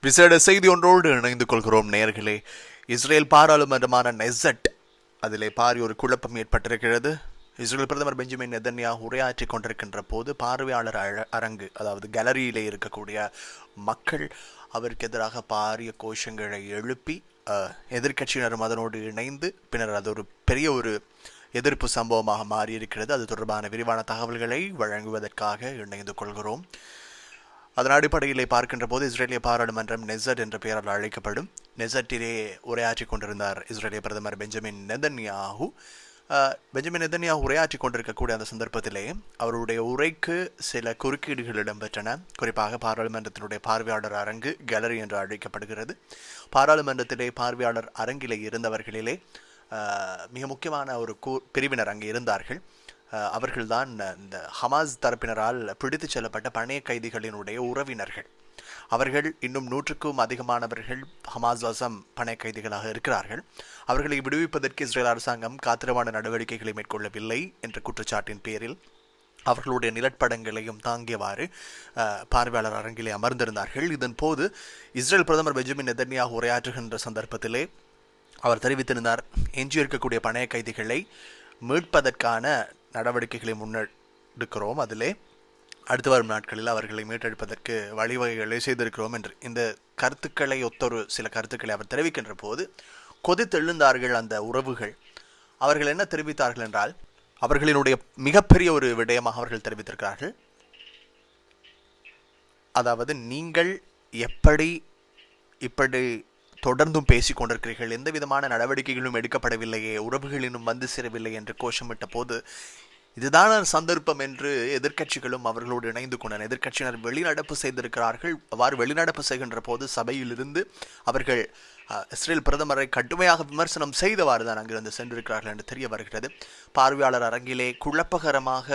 விசேட செய்தி ஒன்றோடு இணைந்து கொள்கிறோம் நேர்களே. இஸ்ரேல் பாராளுமன்றமான நெசட் அதிலே பாரி ஒரு குழப்பம் ஏற்பட்டிருக்கிறது. இஸ்ரேல் பிரதமர் பெஞ்சமின் நெதன்யா உரையாற்றி கொண்டிருக்கின்ற போது பார்வையாளர் அழ- அரங்கு அதாவது கேலரியிலே இருக்கக்கூடிய மக்கள் அவருக்கு எதிராக பாரிய கோஷங்களை எழுப்பி எதிர்கட்சியினரும் அதனோடு இணைந்து பின்னர் அது ஒரு பெரிய ஒரு எதிர்ப்பு சம்பவமாக மாறியிருக்கிறது. அது தொடர்பான விரிவான தகவல்களை வழங்குவதற்காக இணைந்து கொள்கிறோம். அதன் அடிப்படையிலே பார்க்கின்ற போது இஸ்ரேலிய பாராளுமன்றம் நெசட் என்ற பெயரால் அழைக்கப்படும் நெசட்டிலே உரையாற்றி கொண்டிருந்தார் இஸ்ரேலிய பிரதமர் பெஞ்சமின் நெதன்யாஹு. பெஞ்சமின் நெதன்யாஹு உரையாற்றி கொண்டிருக்கக்கூடிய அந்த சந்தர்ப்பத்திலே அவருடைய உரைக்கு சில குறுக்கீடுகள் இடம்பெற்றன. குறிப்பாக பாராளுமன்றத்தினுடைய பார்வையாளர் அரங்கு கேலரி என்று அழைக்கப்படுகிறது. பாராளுமன்றத்திலே பார்வையாளர் அரங்கிலே இருந்தவர்களிலே மிக முக்கியமான ஒரு கூ பிரிவினர் அங்கே இருந்தார்கள். அவர்கள்தான் இந்த ஹமாஸ் தரப்பினரால் பிடித்துச் செல்லப்பட்ட பணைய கைதிகளினுடைய உறவினர்கள். அவர்கள் இன்னும் நூற்றுக்கும் அதிகமானவர்கள் ஹமாஸ் வசம் பணைய கைதிகளாக இருக்கிறார்கள். அவர்களை விடுவிப்பதற்கு இஸ்ரேல் அரசாங்கம் காத்திரமான நடவடிக்கைகளை மேற்கொள்ளவில்லை என்ற குற்றச்சாட்டின் பேரில் அவர்களுடைய நிலப்படங்களையும் தாங்கியவாறு பார்வையாளர் அரங்கிலே அமர்ந்திருந்தார்கள். இதன் போது இஸ்ரேல் பிரதமர் பெஞ்சமின் நெதன்யாக உரையாற்றுகின்ற சந்தர்ப்பத்திலே அவர் தெரிவித்திருந்தார் எஞ்சியிருக்கக்கூடிய பணைய கைதிகளை மீட்பதற்கான நடவடிக்கைகளை முன்னெடுக்கிறோம் அதிலே. அடுத்து வரும் நாட்களில் அவர்களை மீட்டெடுப்பதற்கு வழிவகைகளை செய்திருக்கிறோம் என்று. இந்த கருத்துக்களை ஒத்தொரு சில கருத்துக்களை அவர் தெரிவிக்கின்ற போது கொதித்தெழுந்தார்கள் அந்த உறவுகள். அவர்கள் என்ன தெரிவித்தார்கள் என்றால் அவர்களினுடைய மிகப்பெரிய ஒரு விடயமாக அவர்கள் தெரிவித்திருக்கிறார்கள். அதாவது நீங்கள் எப்படி இப்படி தொடர்ந்தும் பேசிக் கொண்டிருக்கிறீர்கள் எந்த விதமான நடவடிக்கைகளும் எடுக்கப்படவில்லையே. உறவுகளினும் வந்து சேரவில்லை என்று கோஷமிட்ட போது இதுதான் சந்தர்ப்பம் என்று எதிர்க்கட்சிகளும் அவர்களோடு இணைந்து கொண்டன. எதிர்க்கட்சியினர் வெளிநடப்பு செய்திருக்கிறார்கள். அவ்வாறு வெளிநடப்பு செய்கின்ற போது சபையிலிருந்து அவர்கள் இஸ்ரேல் பிரதமரை கடுமையாக விமர்சனம் செய்தவாறு தான் அங்கிருந்து சென்றிருக்கிறார்கள் என்று தெரிய வருகிறது. பார்வையாளர் அரங்கிலே குழப்பகரமாக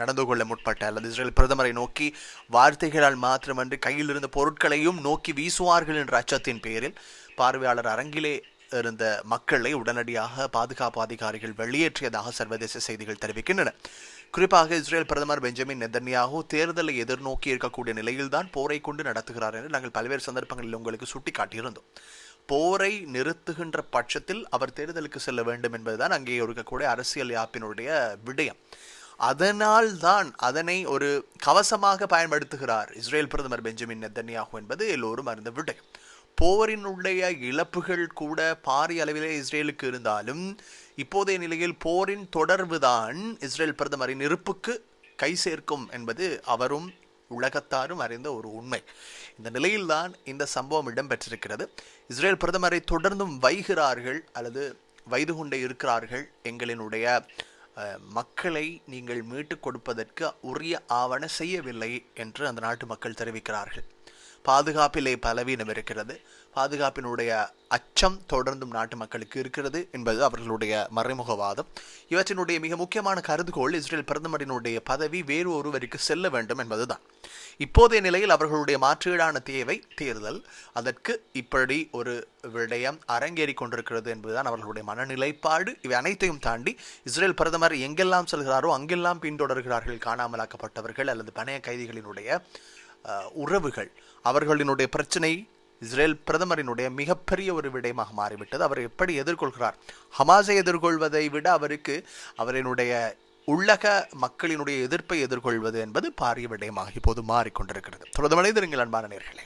நடந்து கொள்ள முற்பட்ட அல்லது இஸ்ரேல் பிரதமரை நோக்கி வார்த்தைகளால் மாத்திரமன்றி கையில் இருந்த பொருட்களையும் நோக்கி வீசுவார்கள் என்ற அச்சத்தின் பேரில் பார்வையாளர் அரங்கிலே இருந்த மக்களை உடனடியாக பாதுகாப்பு அதிகாரிகள் வெளியேற்றியதாக சர்வதேச செய்திகள் தெரிவிக்கின்றன. குறிப்பாக இஸ்ரேல் பிரதமர் பெஞ்சமின் நெதன்யாகு தேர்தலை எதிர்நோக்கி இருக்கக்கூடிய நிலையில்தான் போரை கொண்டு நடத்துகிறார் என்று நாங்கள் பல்வேறு சந்தர்ப்பங்களில் உங்களுக்கு சுட்டிக்காட்டியிருந்தோம். போரை நிறுத்துகின்ற பட்சத்தில் அவர் தேர்தலுக்கு செல்ல வேண்டும் என்பதுதான் அங்கே இருக்கக்கூடிய அரசியல் யாப்பினுடைய விடயம். அதனால் தான் அதனை ஒரு கவசமாக பயன்படுத்துகிறார் இஸ்ரேல் பிரதமர் பெஞ்சமின் நெத்தன்யாகு என்பது எல்லோரும் அறிந்த விடயம். போரினுடைய இழப்புகள் கூட பாரிய அளவிலே இஸ்ரேலுக்கு இருந்தாலும் இப்போதைய நிலையில் போரின் தொடர்புதான் இஸ்ரேல் பிரதமரின் இருப்புக்கு கை சேர்க்கும் என்பது அவரும் உலகத்தாரும் அறிந்த ஒரு உண்மை. இந்த நிலையில்தான் இந்த சம்பவம் இடம்பெற்றிருக்கிறது. இஸ்ரேல் பிரதமரை தொடர்ந்தும் வைகிறார்கள் அல்லது வைது கொண்டே இருக்கிறார்கள் எங்களினுடைய மக்களை நீங்கள் மீட்டுக் கொடுப்பதற்கு உரிய ஆவண செய்யவில்லை என்று அந்த நாட்டு மக்கள் தெரிவிக்கிறார்கள். பாதுகாப்பிலே பலவீனம் இருக்கிறது. பாதுகாப்பினுடைய அச்சம் தொடர்ந்தும் நாட்டு மக்களுக்கு இருக்கிறது என்பது அவர்களுடைய மறைமுகவாதம். இவற்றினுடைய மிக முக்கியமான கருதுகோள் இஸ்ரேல் பிரதமரினுடைய பதவி வேறு ஒருவருக்கு செல்ல வேண்டும் என்பதுதான். இப்போதைய நிலையில் அவர்களுடைய மாற்றீடான தேவை தேர்தல். அதற்கு இப்படி ஒரு விடயம் அரங்கேறி கொண்டிருக்கிறது என்பதுதான் அவர்களுடைய மனநிலைப்பாடு. இவை அனைத்தையும் தாண்டி இஸ்ரேல் பிரதமர் எங்கெல்லாம் செல்கிறாரோ அங்கெல்லாம் பின்தொடர்கிறார்கள் காணாமலாக்கப்பட்டவர்கள் அல்லது பணைய கைதிகளினுடைய உறவுகள். அவர்களினுடைய பிரச்சனை இஸ்ரேல் பிரதமரினுடைய மிகப்பெரிய ஒரு விடயமாக மாறிவிட்டது. அவர் எப்படி எதிர்கொள்கிறார்? ஹமாஸை எதிர்கொள்வதை விட அவருக்கு அவரினுடைய உள்ளக மக்களினுடைய எதிர்ப்பை எதிர்கொள்வது என்பது பாரிய விடயமாக இப்போது மாறிக்கொண்டிருக்கிறது. தொடர்ந்து மனிதர்கள் அன்பான நேர்களே.